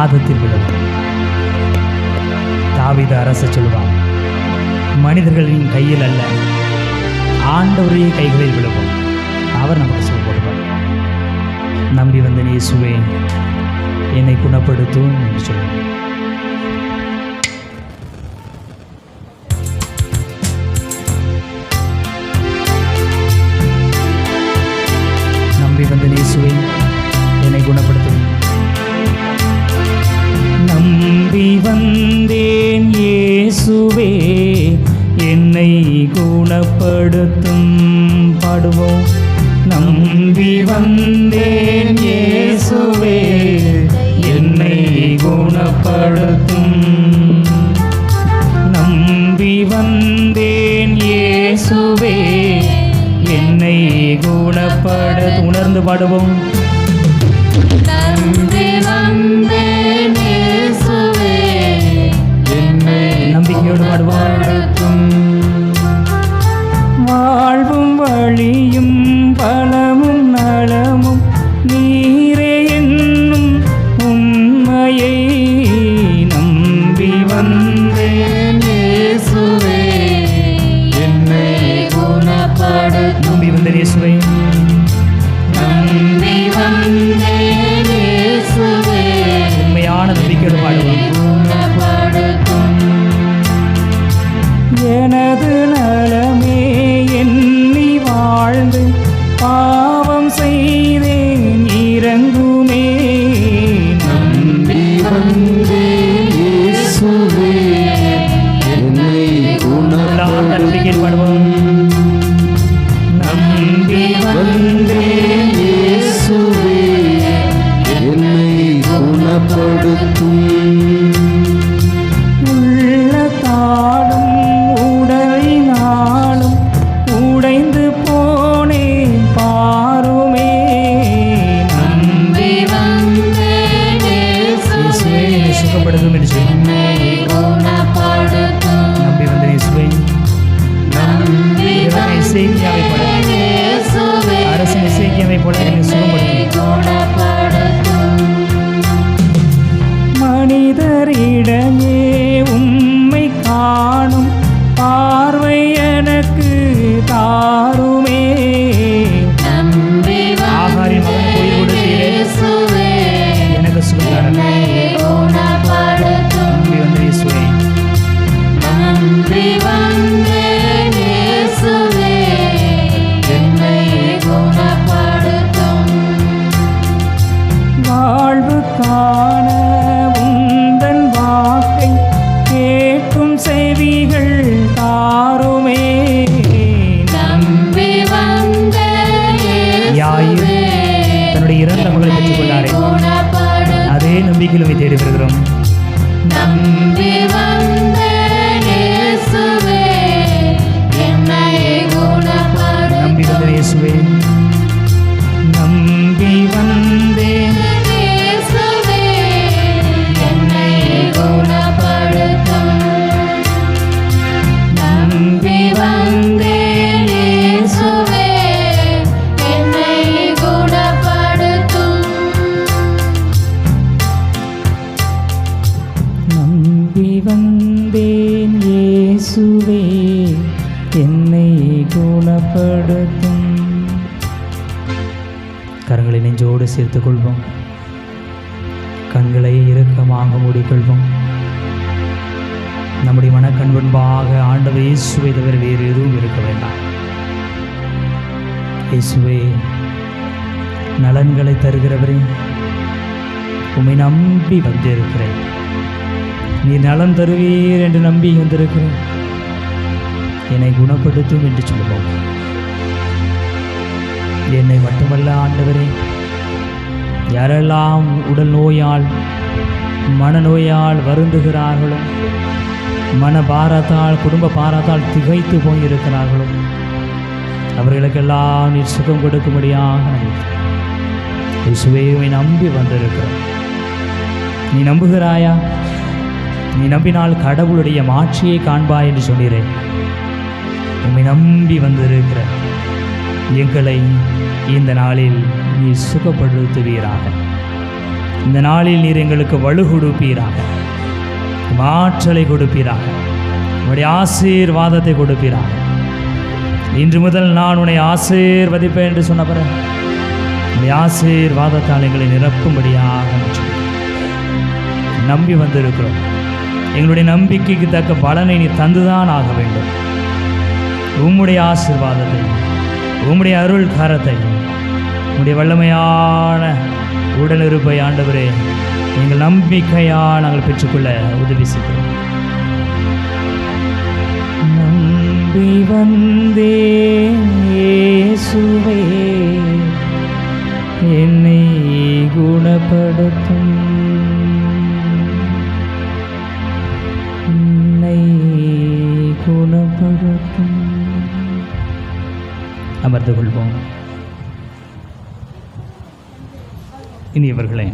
பாதத்தில் விழுவார் தாவித அரச சொல்வான் மனிதர்களின் கையில் அல்ல ஆண்டவருடைய கைகளில் விழுவோம். அவர் நமக்கு சொல்லுவார். நம்பி வந்த இயேசுவே என்னை குணப்படுத்தும் என்று சொல்லுவோம் நம்பி வந்தேன் இயேசுவே என்னை குணப்படுத்தும். நம்பி வந்தேன் இயேசுவே என்னை குணப்படுத்தும். உணர்ந்து பாடுவோம். நம்பிக்கையோடு பாடுவோம். நம்பி நம்முடைய மனக்கண் முன்பாக ஆண்டவர் இயேசுவை தவிர வேறு எதுவும் இருக்க வேண்டாம். இயேசுவே நலன்களை தருகிறவரே உம்மை நம்பி வந்திருக்கிறேன். நீ நலன் தருவீர் என்று நம்பி வந்திருக்கிறேன். என்னை குணப்படுத்தும் என்று சொல்லுவோம். என்னை மட்டுமல்ல ஆண்டவரே யாரெல்லாம் உடல் நோயால் மனநோயால் வருந்துகிறார்களோ மன பாரத்தால் குடும்ப பாரத்தால் திகைத்து போயிருக்கிறார்களோ? அவர்களுக்கெல்லாம் நீர் சுகம் கொடுக்கும்படியாக இயேசுவே நம்பி வந்திருக்கிறோம். நீ நம்புகிறாயா? நீ நம்பினால் கடவுளுடைய மாட்சியை காண்பாய் என்று சொன்னீரேன் உம்மை நம்பி வந்திருக்கிற எங்களை இந்த நாளில் நீ சுகப்படுத்துவீராக. இந்த நாளில் நீர் எங்களுக்கு வலு கொடுப்பீராக ஆற்றலை கொடுப்பீராக. உங்களுடைய ஆசீர்வாதத்தை கொடுப்பீராக. இன்று முதல் நான் உன்னை ஆசீர்வதிப்பேன் என்று சொன்ன பிறகு உன்னுடைய ஆசீர்வாதத்தால் எங்களை நிரப்பும்படியாக நம்பி வந்திருக்கிறோம். எங்களுடைய நம்பிக்கைக்கு தக்க பலனை நீ தந்துதான் ஆக வேண்டும். உம்முடைய ஆசீர்வாதத்தை உம்முடைய அருள் காரத்தை உம்முடைய வல்லமையான உடனிருப்பை ஆண்டவரே எங்கள் நம்பிக்கையால் நாங்கள் பெற்றுக்கொள்ள உதவி செய்கிறோம். நம்பி வந்தே சுவே என்னை குணப்படுத்தும். என்னை குணப்படுத்தும். அமர்ந்து கொள்வோம். இனியவர்களே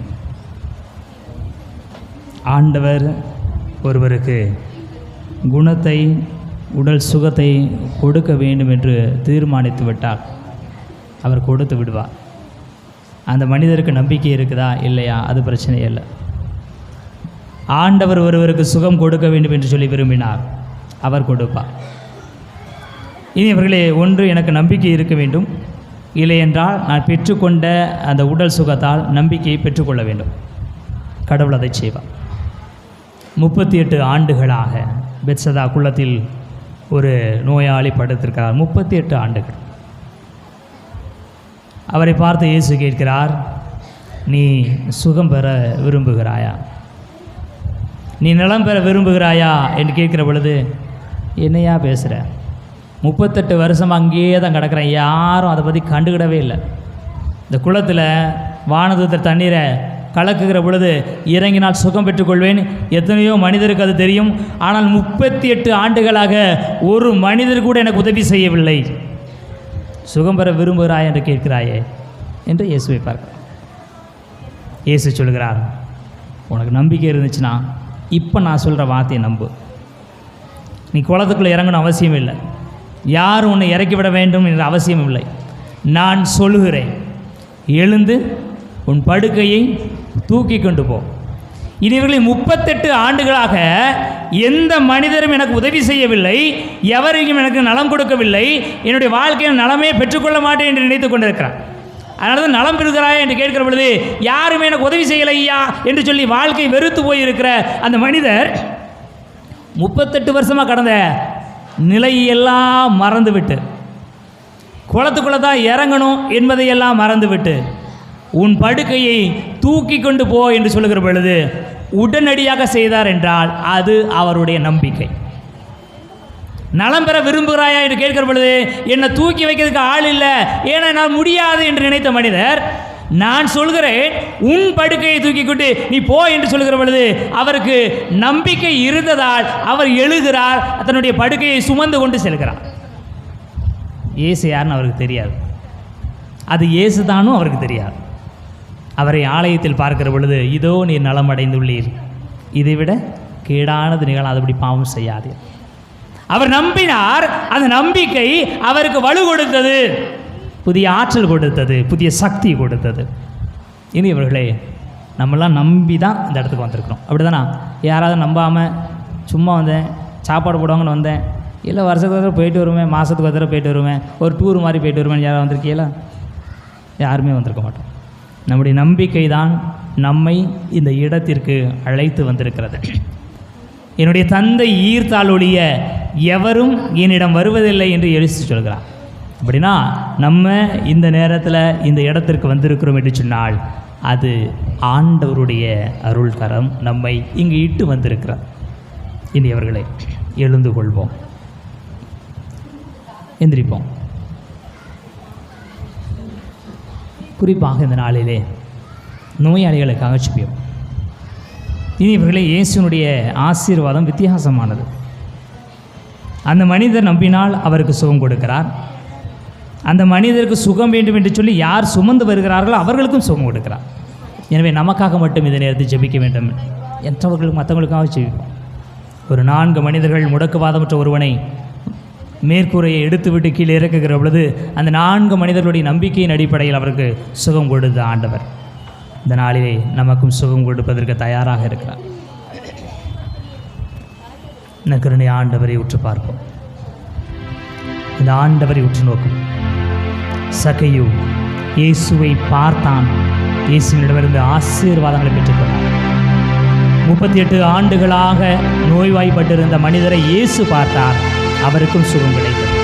ஆண்டவர் ஒருவருக்கு குணத்தை உடல் சுகத்தை கொடுக்க வேண்டும் என்று தீர்மானித்து விட்டால் அவர் கொடுத்து விடுவார். அந்த மனிதருக்கு நம்பிக்கை இருக்குதா? இல்லையா? அது பிரச்சனை இல்லை ஆண்டவர் ஒருவருக்கு சுகம் கொடுக்க வேண்டும் என்று சொல்லி விரும்பினார். அவர் கொடுப்பார். இனி இவர்களே ஒன்று எனக்கு நம்பிக்கை இருக்க வேண்டும். இல்லை என்றால் நான் பெற்றுக்கொண்ட அந்த உடல் சுகத்தால் நம்பிக்கையை பெற்றுக்கொள்ள வேண்டும். கடவுள் அதை செய்வார். முப்பத்தி எட்டு ஆண்டுகளாக பெட்சதா குளத்தில் ஒரு நோயாளி படுத்திருக்கிறார். முப்பத்தி எட்டு ஆண்டுகள். அவரை பார்த்து இயேசு கேட்கிறார் நீ சுகம் பெற விரும்புகிறாயா? நீ நலம் பெற விரும்புகிறாயா? என்று கேட்கிற பொழுது என்னையா பேசுகிற முப்பத்தெட்டு வருஷம் அங்கேயே தான் கிடக்கிறேன். யாரும் அதை பற்றி கண்டுக்கிடவே இல்லை. இந்த குளத்தில் வானதத்தில் தண்ணீரை கலக்குகிற பொழுது இறங்கினால் சுகம் பெற்றுக்கொள்வேன். எத்தனையோ மனிதருக்கு அது தெரியும். ஆனால் முப்பத்தி எட்டு ஆண்டுகளாக ஒரு மனிதர் கூட எனக்கு உதவி செய்யவில்லை. சுகம் பெற விரும்புகிறாய் என்று கேட்கிறாயே என்று இயேசுவை பார்க்கிறார். இயேசு சொல்கிறார் உனக்கு நம்பிக்கை இருந்துச்சுன்னா இப்போ நான் சொல்கிற வார்த்தையை நம்பு. நீ குளத்துக்குள்ளே இறங்கணும் அவசியம் இல்லை. யாரும் உன்னை இறக்கிவிட வேண்டும் என்ற அவசியம் இல்லை. நான் சொல்லுகிறேன். எழுந்து உன் படுக்கையை தூக்கி கொண்டு போ. இவர்களின் முப்பத்தெட்டு ஆண்டுகளாக எந்த மனிதரும் எனக்கு உதவி செய்யவில்லை எவரையும் எனக்கு நலம் கொடுக்கவில்லை என்னுடைய வாழ்க்கையில் நலமே பெற்றுக்கொள்ள மாட்டேன் என்று நினைத்து கொண்டிருக்கிறான் அதனால தான் நலம் பெறுகிறாயா என்று கேட்கிற பொழுது யாருமே எனக்கு உதவி செய்யலையா என்று சொல்லி வாழ்க்கை வெறுத்து போயிருக்கிற அந்த மனிதர் முப்பத்தெட்டு வருஷமாக கடந்த நிலையெல்லாம் மறந்துவிட்டு குளத்துக்குள்ளே தான் இறங்கணும் என்பதையெல்லாம் மறந்துவிட்டு உன் படுக்கையை தூக்கி கொண்டு போ என்று சொல்லுகிற பொழுது உடனடியாக செய்தார் என்றால் அது அவருடைய நம்பிக்கை. நலம் பெற விரும்புகிறாயா என்று கேட்கிற பொழுது என்னை தூக்கி வைக்கிறதுக்கு ஆள் இல்லை ஏன்னா நான் முடியாது என்று நினைத்த மனிதர் நான் சொல்கிறேன் உன் படுக்கையை தூக்கி கொண்டு நீ போ என்று சொல்கிற பொழுது அவருக்கு நம்பிக்கை இருந்ததால் அவர் எழுகிறார் தன்னுடைய படுக்கையை சுமந்து கொண்டு செல்கிறார். ஏசு யாருன்னு அவருக்கு தெரியாது. அது இயேசு தானும் அவருக்கு தெரியாது. அவரை ஆலயத்தில் பார்க்கிற பொழுது இதோ நீர் நலமடைந்துள்ளீர் இதைவிட கேடானது நிகழாதபடி பாவம் செய்யாதீர் அவர் நம்பினார். அந்த நம்பிக்கை அவருக்கு வலு கொடுத்தது. புதிய ஆற்றல் கொடுத்தது புதிய சக்தி கொடுத்தது. இனி இவர்களே நம்மளாம் நம்பி தான் இந்த இடத்துக்கு வந்திருக்கிறோம். அப்படி தானே யாராவது நம்பாமல் சும்மா வந்தேன் சாப்பாடு போடுவாங்கன்னு வந்தேன் இல்லை வருஷத்துக்கு தடவை போயிட்டு வருவேன் மாதத்துக்கு ஒரு தடவை போயிட்டு வருவேன் ஒரு டூர் மாதிரி போயிட்டு வருவேன் யாராவது வந்திருக்கீங்களா? யாருமே வந்திருக்க மாட்டோம். நம்முடைய நம்பிக்கை தான் நம்மை இந்த இடத்திற்கு அழைத்து வந்திருக்கிறது. என்னுடைய தந்தை ஈர்த்தால் ஒழிய எவரும் என்னிடம் வருவதில்லை என்று எழுச்சி சொல்கிறார். அப்படின்னா நம்ம இந்த நேரத்தில் இந்த இடத்திற்கு வந்திருக்கிறோம் என்று சொன்னால் அது ஆண்டவருடைய அருள்கரம் நம்மை இங்கு இட்டு வந்திருக்கிறார். இனி அவர்களை எழுந்து கொள்வோம். எந்திரிப்போம். குறிப்பாக இந்த நாளிலே நோயாளிகளுக்காக சுபியம் இனி இவர்களே இயேசுனுடைய ஆசீர்வாதம் வித்தியாசமானது. அந்த மனிதர் நம்பினால் அவருக்கு சுகம் கொடுக்கிறார். அந்த மனிதருக்கு சுகம் வேண்டும் என்று சொல்லி யார் சுமந்து வருகிறார்களோ அவர்களுக்கும் சுகம் கொடுக்கிறார். எனவே நமக்காக மட்டும் இதை நேரத்தில் ஜெபிக்க வேண்டும். என்றவர்களுக்கு மற்றவங்களுக்காக ஜெபிப்போம். ஒரு நான்கு மனிதர்கள் முடக்குவாதமற்ற ஒருவனை மேற்கூரையை எடுத்துவிட்டு கீழே இறக்குகிற பொழுது அந்த நான்கு மனிதர்களுடைய நம்பிக்கையின் அடிப்படையில் அவருக்கு சுகம் கொடுத்த ஆண்டவர். இந்த நாளிலே நமக்கும் சுகம் கொடுப்பதற்கு தயாராக இருக்கிறார். இந்த கருணை ஆண்டவரை உற்று பார்ப்போம். இந்த ஆண்டவரை உற்று நோக்கும் சகையு இயேசுவை பார்த்தான். இயேசுவினிடமிருந்து ஆசீர்வாதங்களை பெற்றுக்கொண்டான் முப்பத்தி எட்டு ஆண்டுகளாக நோய்வாய்ப்பட்டிருந்த மனிதரை இயேசு பார்த்தார். அவருக்கும் சுகம் கிடைத்தது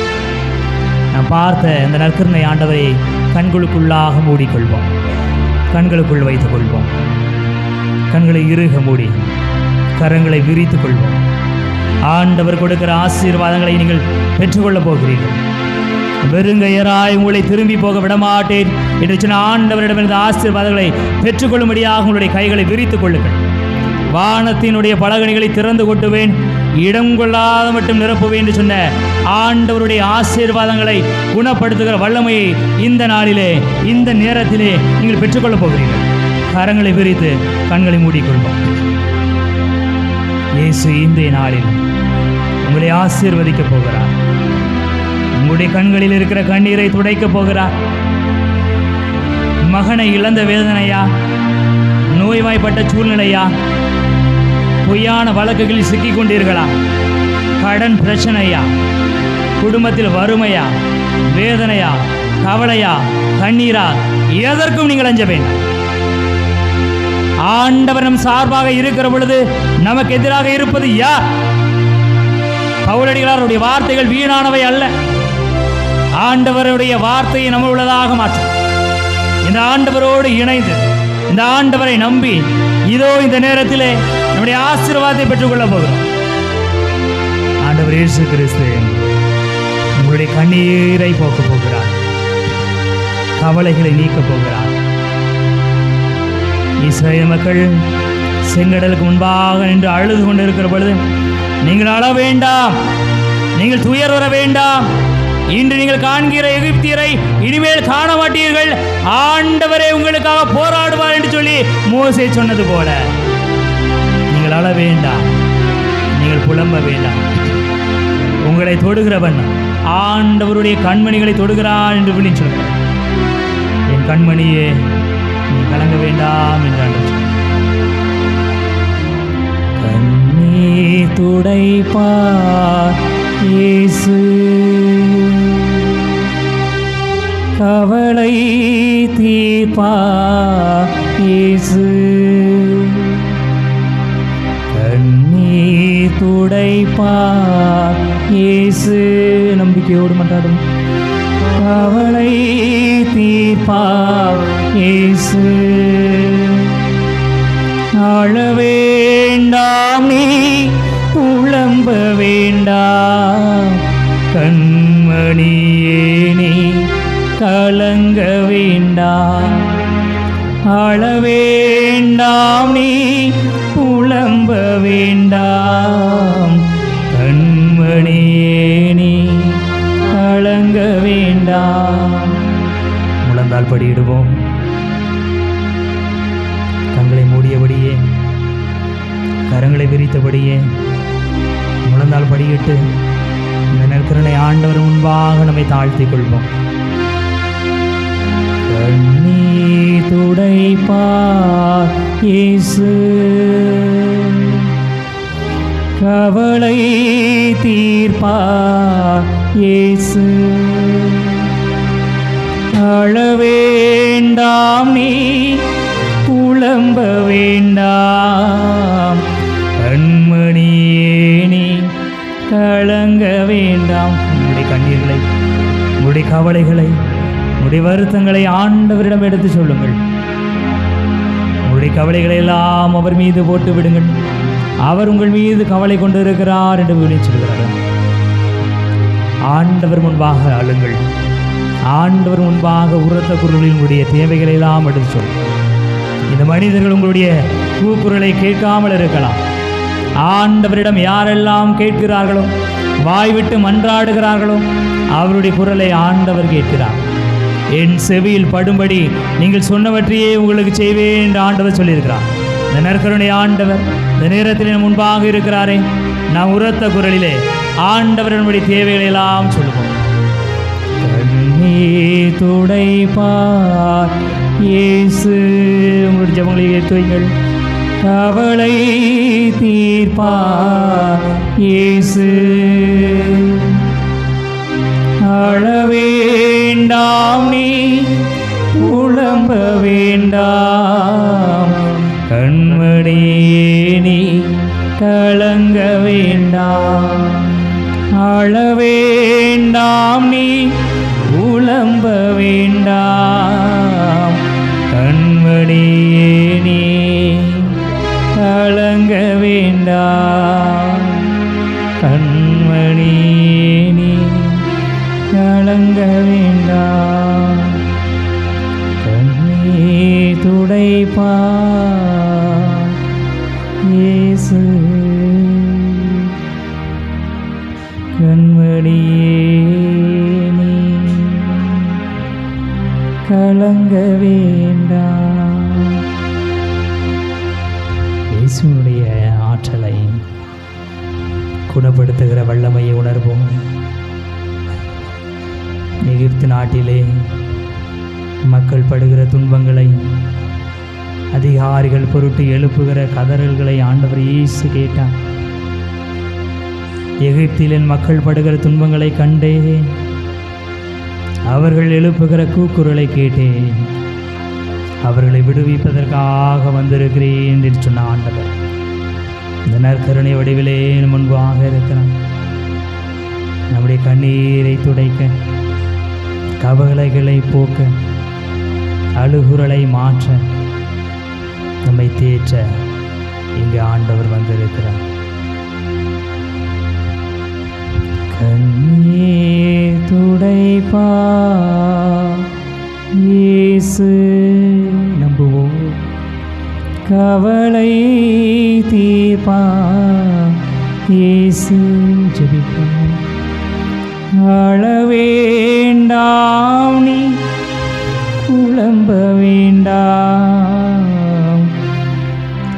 நாம் பார்த்த இந்த நற்கருணை ஆண்டவரை கண்களுக்குள்ளாக மூடிக்கொள்வோம். கண்களுக்குள் வைத்துக் கொள்வோம் கண்களை இறுக மூடி கரங்களை விரித்துக் கொள்வோம் ஆண்டவர் கொடுக்கிற ஆசீர்வாதங்களை நீங்கள் பெற்றுக்கொள்ளப் போகிறீர்கள். வெறுங்கையராய் உங்களை திரும்பி போக விடமாட்டேன் என்று சொன்ன ஆண்டவரிடமிருந்து ஆசீர்வாதங்களை பெற்றுக்கொள்ளும்படியாக உங்களுடைய கைகளை விரித்துக் கொள்ளுங்கள் வானத்தினுடைய பலகணிகளை திறந்து கொட்டுவேன். இடம் கொள்ளாத மட்டும் நிரப்புவே என்று சொன்ன ஆண்டவருடைய ஆசீர்வாதங்களை குணப்படுத்துகிற வல்லமையை இந்த நாளிலே இந்த நேரத்திலே நீங்கள் பெற்றுக்கொள்ளப் போகிறீர்கள். கரங்களை விரித்து கண்களை மூடிக்கொள்வோம். இயேசு இந்த நாளில் உங்களை ஆசீர்வதிக்கப் போகிறார். உங்களுடைய கண்களில் இருக்கிற கண்ணீரை துடைக்கப் போகிறார். மகனை இழந்த வேதனையா? நோய்வாய்ப்பட்ட சூழ்நிலையா? பொய்யான வழக்குகளில் சிக்கிக் கொண்டீர்களா கடன் பிரச்சனையா? குடும்பத்தில் வறுமையா? வேதனையா? கவலையா? கண்ணீரா? எதற்கும் நீங்கள் அஞ்ச வேண்டும். ஆண்டவர் நம் சார்பாக இருக்கிற பொழுது நமக்கு எதிராக இருப்பது யார்? பவுலடிகளாருடைய வார்த்தைகள் வீணானவை அல்ல. ஆண்டவருடைய வார்த்தையை நம்ம உள்ளதாக மாற்றும். இந்த ஆண்டவரோடு இணைந்து இந்த ஆண்டவரை நம்பி இதோ இந்த நேரத்திலே நம்முடைய ஆசீர்வாதத்தை பெற்றுக்கொள்ள போகிறோம். ஆண்டவர் இயேசு கிறிஸ்து உங்களுடைய கண்ணீரை போக்கப் போகிறார். கவலைகளை நீக்கப் போகிறார். இஸ்ரேல் மக்கள் செங்கடலுக்கு முன்பாக நின்று அழுது கொண்டிருக்கிற பொழுது நீங்கள் அழ வேண்டாம். நீங்கள் துயர் வர வேண்டாம். இன்று நீங்கள் காண்கிற எகிப்தியரை இனிமேல் காண மாட்டீர்கள். ஆண்டவரே உங்களுக்காக போராடுவார் என்று மோசே சொன்னது போல நீங்கள் அழ வேண்டாம் நீங்கள் புலம்ப வேண்டாம். உங்களை தொடுகிறவன் ஆண்டவருடைய கண்மணிகளை தொடுகிறான் என்று விழி சொல்கிறார். என் கண்மணியே நீ கலங்க வேண்டாம் என்று கண்ணே துடைப்பா இயேசு. கவலை தீர்ப்பா இயேசு. கண்ணீர் துடைப்பார் இயேசு. நம்பிக்கையோடு மன்றாடும். கவலை தீர்ப்பார் இயேசு. அழ வேண்டாம் நீ புலம்ப வேண்டாம். கண்மணி அழ வேண்டாம் நீ புலம்ப வேண்டாம் கண்மணியே நீ கலங்க வேண்டாம் முழந்தால் படியிடுவோம். கண்களை மூடியபடியே கரங்களை விரித்தபடியே முழந்தால் படியிட்டு இந்த நற்கருணை ஆண்டவர் முன்பாக நம்மை தாழ்த்திக் கொள்வோம். கண்ணீர் துடைப்பார் இயேசு. கவலை தீர்ப்பார் இயேசு. அழவேண்டாம் நீ புலம்ப வேண்டாம். கண்மணியே நீ கலங்க வேண்டாம். உங்களுடைய கண்ணீர்களை உங்களுடைய கவலைகளை உங்களுடைய வருத்தங்களை ஆண்டவரிடம் எடுத்து சொல்லுங்கள். உங்களுடைய கவலைகளை எல்லாம் அவர் மீது போட்டு விடுங்கள். அவர் உங்கள் மீது கவலை கொண்டிருக்கிறார் என்று விழி ஆண்டவர் முன்பாக அழுங்கள். ஆண்டவர் முன்பாக உரத்த குரலில் உங்களுடைய தேவைகளை எல்லாம் எடுத்து சொல். இந்த மனிதர்கள் உங்களுடைய கூக்குரலை கேட்காமல் இருக்கலாம். ஆண்டவரிடம் யாரெல்லாம் கேட்கிறார்களோ வாய் விட்டு மன்றாடுகிறார்களோ அவருடைய குரலை ஆண்டவர் கேட்கிறார். என் செவியில் படும்படி நீங்கள் சொன்னவற்றையே உங்களுக்கு செய்வேன் என்று ஆண்டவர் சொல்லியிருக்கிறார். இந்த நற்கருணை ஆண்டவர் இந்த நேரத்தில் முன்பாக இருக்கிறாரே. நான் உரத்த குரலிலே ஆண்டவரனுடைய தேவைகளை எல்லாம் சொல்லுவோம். துடைப்பார் இயேசு. உங்களுடைய ஜபங்களை ஏற்று வைங்கள் கவலை தீர்ப்பார் இயேசு. அழ வேண்டாம் நீ புலம்ப வேண்டாம். கண்மணியே நீ கலங்க வேண்டாம். அழ வேண்டாம் நீ புலம்ப வேண்டாம். கலங்க வேண்டாம். கண்ணே துடைப்பா. இயேசு. கண்மணியே நீ. கலங்க வேண்டாம். இயேசுனுடைய ஆற்றலை குணப்படுத்துகிற வல்லமையை உணர்வோம். எகிப்து நாட்டிலே மக்கள் படுகிற துன்பங்களை அதிகாரிகள் பொருட்டு எழுப்புகிற கதறல்களை ஆண்டவர் இயேசு கேட்டார். எகிப்திலின் மக்கள் படுகிற துன்பங்களை கண்டேன். அவர்கள் எழுப்புகிற கூக்குரலை கேட்டேன். அவர்களை விடுவிப்பதற்காக வந்திருக்கிறேன் என்று சொன்ன ஆண்டவர். இந்த நற்கருணை வடிவிலே முன்பாக இருக்கிறான் நம்முடைய கண்ணீரை துடைக்க கவலைகளை போக்க அழுகுறலை மாற்ற நம்மை தேற்ற இங்கு ஆண்டவர் வந்திருக்கிறார். கண்ணே துடைப்பா இயேசு நம்புவோம். கவலை தீர்ப்பா இயேசு ஜெபிப்போம். அளவேண்டா கண்டாம்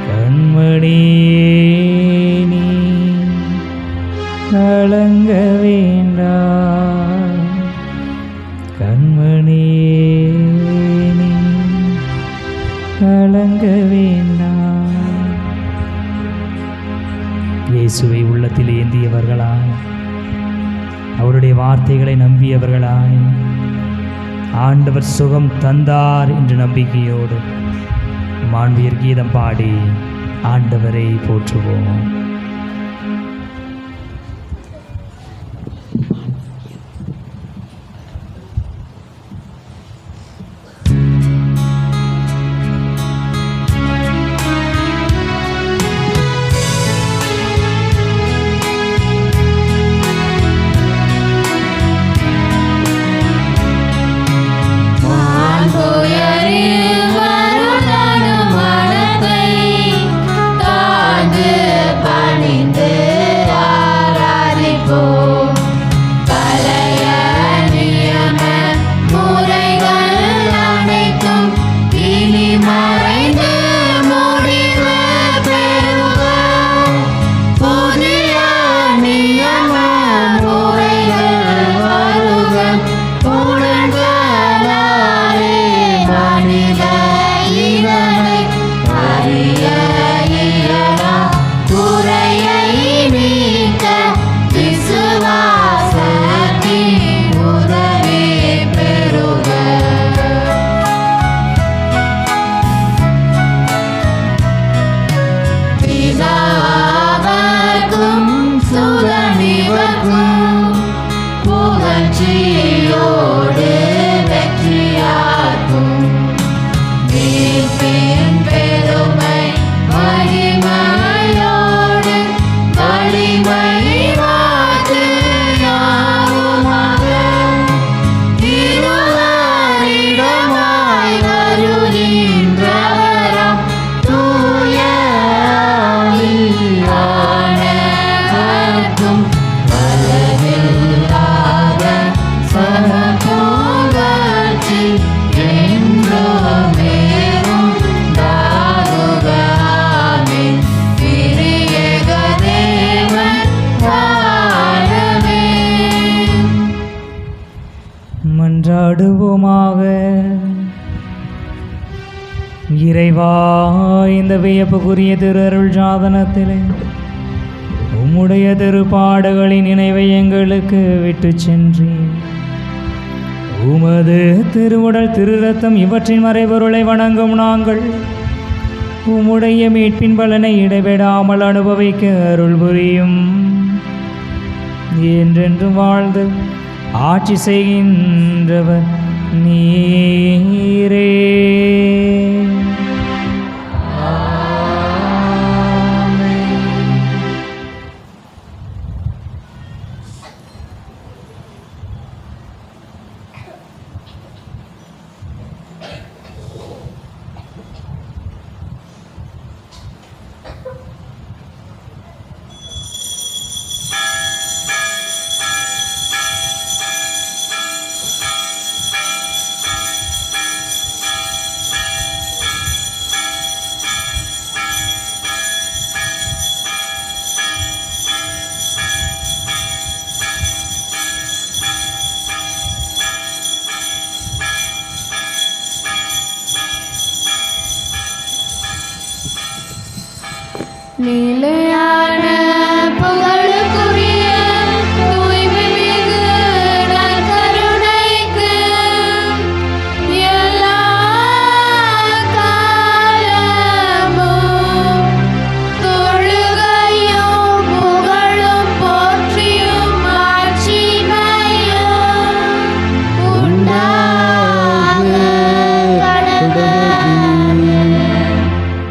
கண்மணியே நீ கலங்க வேண்டாம். கண்மணியே நீ கலங்க வேண்டாம். இயேசுவை உள்ளத்தில் ஏந்தியவர்களாய் அவருடைய வார்த்தைகளை நம்பியவர்களாய் ஆண்டவர் சுகம் தந்தார் என்ற நம்பிக்கையோடு மாண்பியர் கீதம் பாடி ஆண்டவரை போற்றுவோம். இந்த வியப்புக்குரிய திருஅருள் சாதனத்திலே உம்முடைய திருப்பாடுகளின் நினைவை எங்களுக்கு விட்டு சென்றேன் உமது திருவுடல் திருரத்தம் இவற்றின் மறைபொருளை வணங்கும் நாங்கள் உம்முடைய மீட்பின் பலனை இடைவிடாமல் அனுபவிக்க அருள் புரியும். என்றென்று வாழ்ந்து ஆட்சி செய்கின்றவர் நீரே. নীলে